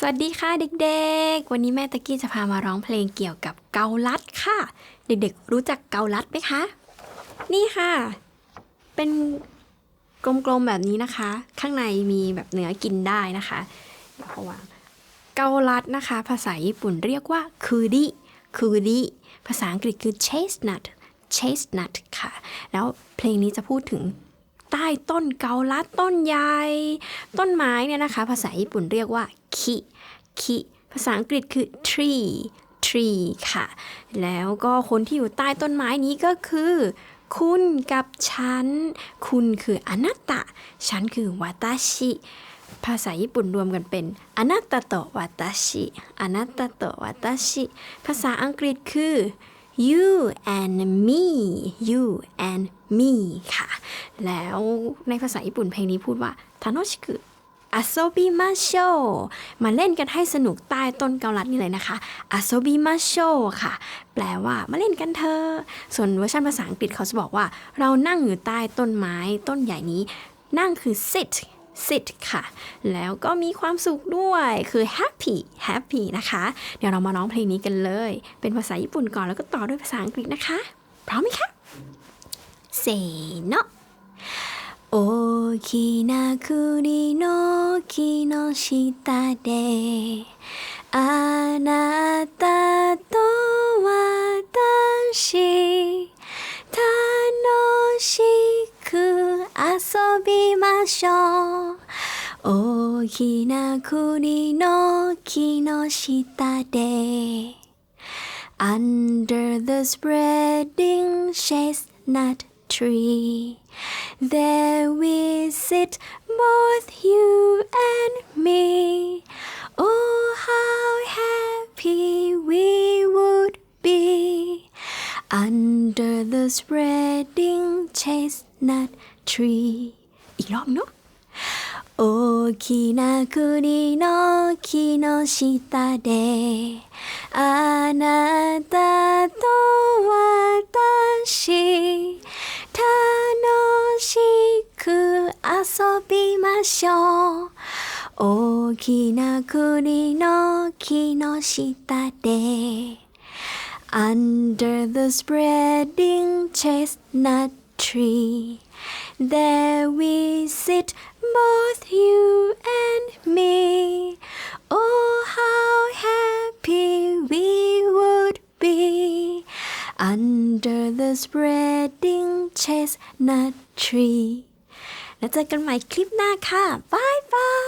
สวัสดีค่ะเด็กๆ วันนี้แม่ตะกี้จะพามาร้องเพลงเกี่ยวกับเกาลัดค่ะ เด็กๆ รู้จักเกาลัดไหมคะ นี่ค่ะ เป็นกลมๆแบบนี้นะคะ ข้างในมีแบบเนื้อกินได้นะคะเดี๋ยวเขาวางเกาลัดนะคะ ภาษาญี่ปุ่นเรียกว่าคูดิคูดิภาษาอังกฤษคือ chestnut chestnut ค่ะ แล้วเพลงนี้จะพูดถึงใต้ต้นเกาลัดต้นใหญ่ต้นไม้เนี่ยนะคะ ภาษาญี่ปุ่นเรียกว่า คิคิภาษาอังกฤษคือ tree tree ค่ะ แล้วก็คนที่อยู่ใต้ต้นไม้นี้ก็คือ คุณกับฉัน คุณคืออนัตตะ ฉันคือวาตาชิ ภาษาญี่ปุ่นรวมกันเป็นอนัตตะโตวาตาชิอนัตตะโตวาตาชิ ภาษาอังกฤษคือ you and me you and me ค่ะ แล้วในภาษาญี่ปุ่นเพลงนี้พูดว่าทาโนชิคุ อาโซบิมาโชมาเล่นกันให้สนุกใต้ต้นเกาลัดนี่เลยนะคะอาโซบิมาโชค่ะ แปลว่ามาเล่นกันเถอะส่วนเวอร์ชันภาษาอังกฤษเขาจะบอกว่า เรานั่งอยู่ใต้ต้นไม้ต้นใหญ่นี้ นั่งคือ sit sit ค่ะ แล้วก็มีความสุขด้วยคือ happy happy นะคะ เดี๋ยวเรามาร้องเพลงนี้กันเลย เป็นภาษาญี่ปุ่นก่อนแล้วก็ต่อด้วยภาษาอังกฤษนะคะ พร้อมไหมคะเซโน 大きな栗の木の下であなたと私楽しく遊びましょう。大きな栗の木の下で Under the spreading chestnut tree There we sit both you and me Oh how happy we would be Under the spreading chestnut tree อีกรอบเนาะ 大きな栗の木の下であなたと私 ましょう大きな栗の木の下で Under the spreading chestnut tree There we sit both you and me Oh how happy we would be Under the spreading chestnut tree แล้วเจอกันใหม่คลิปหน้าค่ะบายบาย